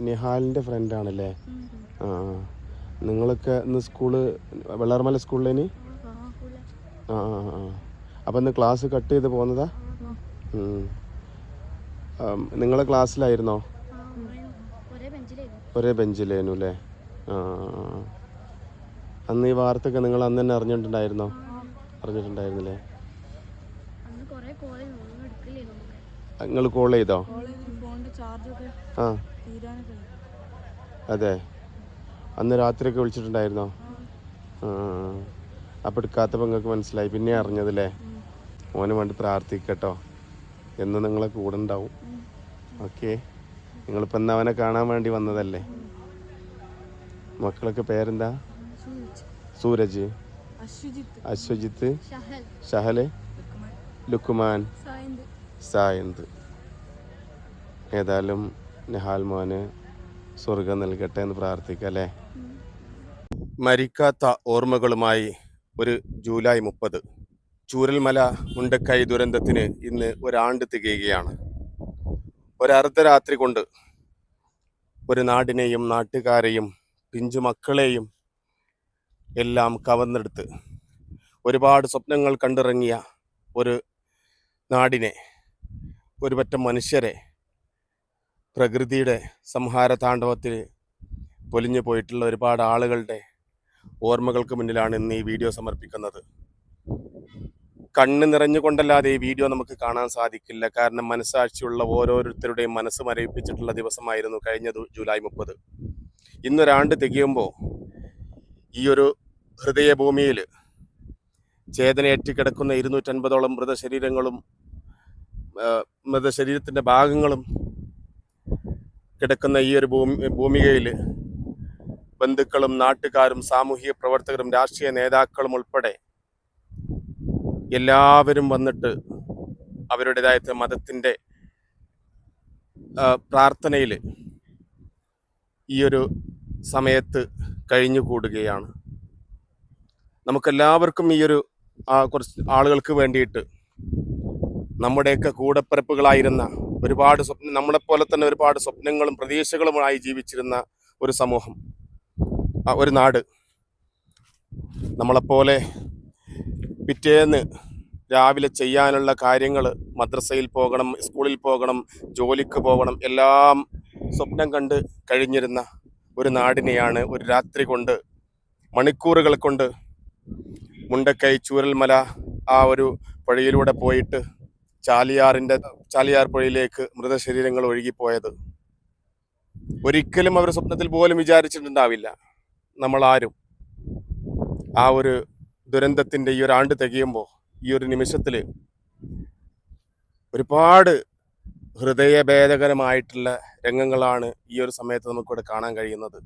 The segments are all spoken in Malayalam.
നിഹാലിന്റെ ഫ്രണ്ടാണല്ലേ ആ. നിങ്ങളൊക്കെ ഇന്ന് സ്കൂൾ വെള്ളാർമല സ്കൂളിലേന് ആ ആ ആ അപ്പം ഇന്ന് ക്ലാസ് കട്ട് ചെയ്ത് പോകുന്നതാ നിങ്ങളെ ക്ലാസ്സിലായിരുന്നോ ഒരേ ബെഞ്ചിലേനു അല്ലേ ആ. അന്ന് ഈ വാർത്തയൊക്കെ നിങ്ങൾ അന്ന് തന്നെ അറിഞ്ഞിട്ടുണ്ടായിരുന്നോ? അറിഞ്ഞിട്ടുണ്ടായിരുന്നില്ലേ? നിങ്ങൾ കോൾ ചെയ്തോ? ആ. അതെ. അന്ന് രാത്രിയൊക്കെ വിളിച്ചിട്ടുണ്ടായിരുന്നോ? ആ. അപ്പം എടുക്കാത്തപ്പോൾ നിങ്ങൾക്ക് മനസ്സിലായി. പിന്നെ അറിഞ്ഞതല്ലേ മോനെ വേണ്ടി പ്രാർത്ഥിക്കട്ടോ. എന്ന് നിങ്ങളെ കൂടെ ഉണ്ടാവും. ഓക്കെ. നിങ്ങളിപ്പോൾ എന്നാ അവനെ കാണാൻ വേണ്ടി വന്നതല്ലേ? മക്കളൊക്കെ പേരെന്താ? സൂരജ്. അശ്വജിത്ത്. ഷഹൽ. ലുക്കുമാൻ. സായന്ത്. ഏതായാലും നിഹാൽ മോന് സ്വർഗം നൽകട്ടെ എന്ന് പ്രാർത്ഥിക്കാം അല്ലേ? മരിക്കാത്ത ഓർമ്മകളുമായി ഒരു ജൂലൈ മുപ്പത്. ചൂരൽമല മുണ്ടക്കൈ ദുരന്തത്തിന് ഇന്ന് ഒരാണ്ട് തികയുകയാണ്. ഒരർദ്ധരാത്രി കൊണ്ട് ഒരു നാടിനെയും നാട്ടുകാരെയും പിഞ്ചു മക്കളെയും എല്ലാം കവർന്നെടുത്ത് ഒരുപാട് സ്വപ്നങ്ങൾ കണ്ടിറങ്ങിയ ഒരു നാടിനെ ഒരു പറ്റം മനുഷ്യരെ പ്രകൃതിയുടെ സംഹാര താണ്ഡവത്തിൽ പൊലിഞ്ഞു പോയിട്ടുള്ള ഒരുപാട് ആളുകളുടെ ഓർമ്മകൾക്ക് മുന്നിലാണ് ഇന്ന് ഈ വീഡിയോ സമർപ്പിക്കുന്നത്. കണ്ണ് നിറഞ്ഞുകൊണ്ടല്ലാതെ ഈ വീഡിയോ നമുക്ക് കാണാൻ സാധിക്കില്ല. കാരണം മനസ്സാക്ഷിയുള്ള ഓരോരുത്തരുടെയും മനസ്സ് മരവിപ്പിച്ചിട്ടുള്ള ദിവസമായിരുന്നു കഴിഞ്ഞ ജൂലൈ മുപ്പത്. ഇന്നൊരാണ്ട് തികയുമ്പോൾ ഈ ഒരു ഹൃദയഭൂമിയിൽ ചേതനയേറ്റിക്കിടക്കുന്ന ഇരുന്നൂറ്റൻപതോളം മൃതശരീരങ്ങളും മൃതശരീരത്തിന്റെ ഭാഗങ്ങളും കിടക്കുന്ന ഈ ഒരു ഭൂമി ഭൂമികയിൽ ബന്ധുക്കളും നാട്ടുകാരും സാമൂഹിക പ്രവർത്തകരും രാഷ്ട്രീയ നേതാക്കളും ഉൾപ്പെടെ എല്ലാവരും വന്നിട്ട് അവരുടേതായ മതത്തിന്റെ പ്രാർത്ഥനയിൽ ഈ ഒരു സമയത്ത് കഴിഞ്ഞുകൂടുകയാണ്. നമുക്കെല്ലാവർക്കും ഈ ഒരു കുറച്ച് ആളുകൾക്ക് വേണ്ടിയിട്ട് നമ്മുടെയൊക്കെ കൂടപ്പിറപ്പുകളായിരുന്ന ഒരുപാട് സ്വപ്നം നമ്മളെപ്പോലെ തന്നെ ഒരുപാട് സ്വപ്നങ്ങളും പ്രതീക്ഷകളുമായി ജീവിച്ചിരുന്ന ഒരു സമൂഹം ഒരു നാട്. നമ്മളെപ്പോലെ പിറ്റേന്ന് രാവിലെ ചെയ്യാനുള്ള കാര്യങ്ങൾ മദ്രസയിൽ പോകണം സ്കൂളിൽ പോകണം ജോലിക്ക് പോകണം എല്ലാം സ്വപ്നം കണ്ട് കഴിഞ്ഞിരുന്ന ഒരു നാടിനെയാണ് ഒരു രാത്രി കൊണ്ട് മണിക്കൂറുകൾ കൊണ്ട് മുണ്ടക്കൈ ചൂരൽമല ആ ഒരു വഴിയിലൂടെ പോയിട്ട് ചാലിയാറിന്റെ ചാലിയാർ പുഴയിലേക്ക് മൃതശരീരങ്ങൾ ഒഴുകിപ്പോയത്. ഒരിക്കലും അവർ സ്വപ്നത്തിൽ പോലും വിചാരിച്ചിട്ടുണ്ടാവില്ല. നമ്മളാരും ആ ഒരു ദുരന്തത്തിന്റെ ഈ ഒരു ആണ്ട് തികയുമ്പോൾ ഈ ഒരു നിമിഷത്തിൽ ഒരുപാട് ഹൃദയഭേദകരമായിട്ടുള്ള രംഗങ്ങളാണ് ഈ ഒരു സമയത്ത് നമുക്കിവിടെ കാണാൻ കഴിയുന്നത്.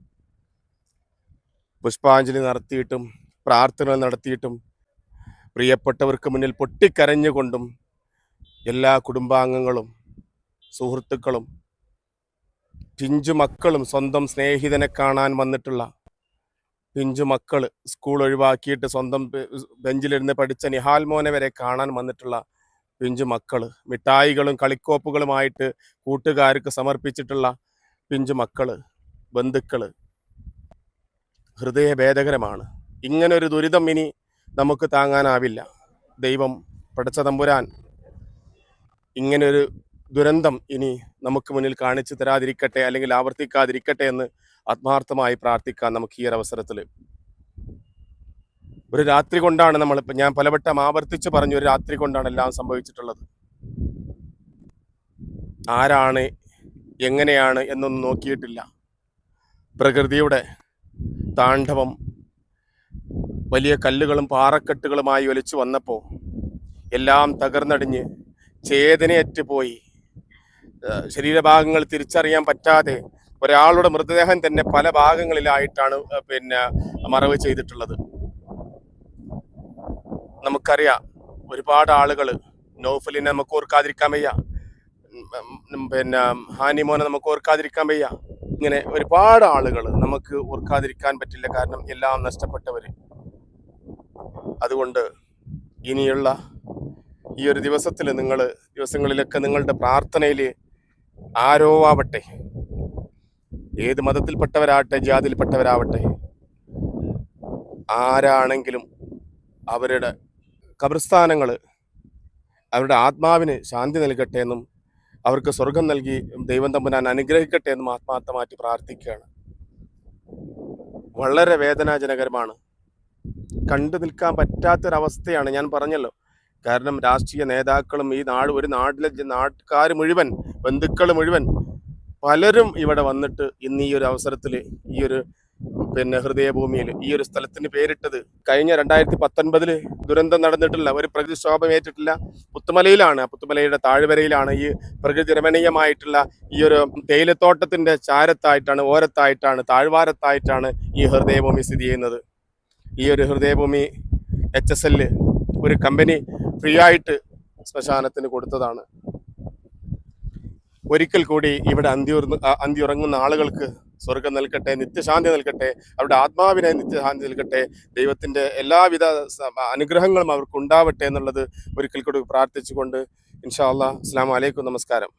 പുഷ്പാഞ്ജലി നടത്തിയിട്ടും പ്രാർത്ഥനകൾ നടത്തിയിട്ടും പ്രിയപ്പെട്ടവർക്ക് മുന്നിൽ പൊട്ടിക്കരഞ്ഞുകൊണ്ടും എല്ലാ കുടുംബാംഗങ്ങളും സുഹൃത്തുക്കളും പിഞ്ചു മക്കളും സ്വന്തം സ്നേഹിതനെ കാണാൻ വന്നിട്ടുള്ള പിഞ്ചു മക്കൾ സ്കൂൾ ഒഴിവാക്കിയിട്ട് സ്വന്തം ബെഞ്ചിലിരുന്ന് പഠിച്ച നിഹാൽ മോനെ വരെ കാണാൻ വന്നിട്ടുള്ള പിഞ്ചു മക്കൾ മിഠായികളും കളിക്കോപ്പുകളുമായിട്ട് കൂട്ടുകാർക്ക് സമർപ്പിച്ചിട്ടുള്ള പിഞ്ചു മക്കൾ ബന്ധുക്കൾ ഹൃദയഭേദകരമാണ്. ഇങ്ങനൊരു ദുരിതം ഇനി നമുക്ക് താങ്ങാനാവില്ല. ദൈവം പടച്ച തമ്പുരാൻ ഇങ്ങനൊരു ദുരന്തം ഇനി നമുക്ക് മുന്നിൽ കാണിച്ചു തരാതിരിക്കട്ടെ അല്ലെങ്കിൽ ആവർത്തിക്കാതിരിക്കട്ടെ എന്ന് ആത്മാർത്ഥമായി പ്രാർത്ഥിക്കാം നമുക്ക് ഈ ഒരു അവസരത്തിൽ. ഒരു രാത്രി കൊണ്ടാണ് നമ്മൾ ഞാൻ പലവട്ടം ആവർത്തിച്ച് പറഞ്ഞു ഒരു രാത്രി കൊണ്ടാണ് എല്ലാം സംഭവിച്ചിട്ടുള്ളത്. ആരാണ് എങ്ങനെയാണ് എന്നൊന്നും നോക്കിയിട്ടില്ല. പ്രകൃതിയുടെ താണ്ഡവം വലിയ കല്ലുകളും പാറക്കെട്ടുകളുമായി ഒലിച്ചു വന്നപ്പോൾ എല്ലാം തകർന്നടിഞ്ഞ് ചേതനയറ്റ് പോയി ശരീരഭാഗങ്ങൾ തിരിച്ചറിയാൻ പറ്റാതെ ഒരാളുടെ മൃതദേഹം തന്നെ പല ഭാഗങ്ങളിലായിട്ടാണ് പിന്നെ മറവ് ചെയ്തിട്ടുള്ളത്. നമുക്കറിയാം ഒരുപാട് ആളുകൾ നോഫലിനെ നമുക്ക് ഓർക്കാതിരിക്കാൻ വയ്യ പിന്നെ ഹാനിമോനെ നമുക്ക് ഓർക്കാതിരിക്കാൻ വയ്യ. ഇങ്ങനെ ഒരുപാട് ആളുകൾ നമുക്ക് ഓർക്കാതിരിക്കാൻ പറ്റില്ല കാരണം എല്ലാം നഷ്ടപ്പെട്ടവർ അതുകൊണ്ട് ഇനിയുള്ള ഈ ഒരു ദിവസത്തിൽ നിങ്ങൾ ദിവസങ്ങളിലൊക്കെ നിങ്ങളുടെ പ്രാർത്ഥനയിൽ ആരോ ആവട്ടെ ഏത് മതത്തിൽപ്പെട്ടവരാകട്ടെ ജാതിയിൽപ്പെട്ടവരാവട്ടെ ആരാണെങ്കിലും അവരുടെ കബർസ്ഥാനങ്ങൾ അവരുടെ ആത്മാവിന് ശാന്തി നൽകട്ടെ എന്നും അവർക്ക് സ്വർഗം നൽകി ദൈവം തമ്പുരാൻ അനുഗ്രഹിക്കട്ടെ എന്നും ആത്മാർത്ഥമായിട്ട് പ്രാർത്ഥിക്കുകയാണ്. വളരെ വേദനാജനകരമാണ്. കണ്ടു നിൽക്കാൻ പറ്റാത്തൊരവസ്ഥയാണ് ഞാൻ പറഞ്ഞല്ലോ. കാരണം രാഷ്ട്രീയ നേതാക്കളും ഈ നാട് ഒരു നാട്ടിലെ നാട്ടുകാർ മുഴുവൻ ബന്ധുക്കൾ മുഴുവൻ പലരും ഇവിടെ വന്നിട്ട് ഇന്ന് ഈ ഒരു അവസരത്തിൽ ഈ ഒരു പിന്നെ ഹൃദയഭൂമിയിൽ ഈ ഒരു സ്ഥലത്തിന് പേരിട്ടത്. കഴിഞ്ഞ രണ്ടായിരത്തി പത്തൊൻപതിൽ ദുരന്തം നടന്നിട്ടില്ല ഒരു പ്രകൃതിക്ഷോഭം ഏറ്റിട്ടില്ല പുത്തുമലയിലാണ് പുത്തുമലയുടെ താഴ്വരയിലാണ് ഈ പ്രകൃതി രമണീയമായിട്ടുള്ള ഈ ഒരു തേയിലത്തോട്ടത്തിന്റെ ചാരത്തായിട്ടാണ് ഓരത്തായിട്ടാണ് താഴ്വാരത്തായിട്ടാണ് ഈ ഹൃദയഭൂമി സ്ഥിതി ചെയ്യുന്നത്. ഈ ഒരു ഹൃദയഭൂമി എച്ച് എസ് ഒരു കമ്പനി ഫ്രീ ആയിട്ട് ശ്മശാനത്തിന് കൊടുത്തതാണ്. ഒരിക്കൽ കൂടി ഇവിടെ അന്തിയുറന്ന് അന്തിയുറങ്ങുന്ന ആളുകൾക്ക് സ്വർഗം നൽകട്ടെ നിത്യശാന്തി നൽകട്ടെ അവരുടെ ആത്മാവിനെ നിത്യശാന്തി നൽകട്ടെ ദൈവത്തിന്റെ എല്ലാവിധ അനുഗ്രഹങ്ങളും അവർക്ക് ഉണ്ടാവട്ടെ എന്നുള്ളത് ഒരിക്കൽ കൂടി പ്രാർത്ഥിച്ചുകൊണ്ട് ഇൻഷാ അല്ലാ അസ്സാം വലൈക്കും നമസ്കാരം.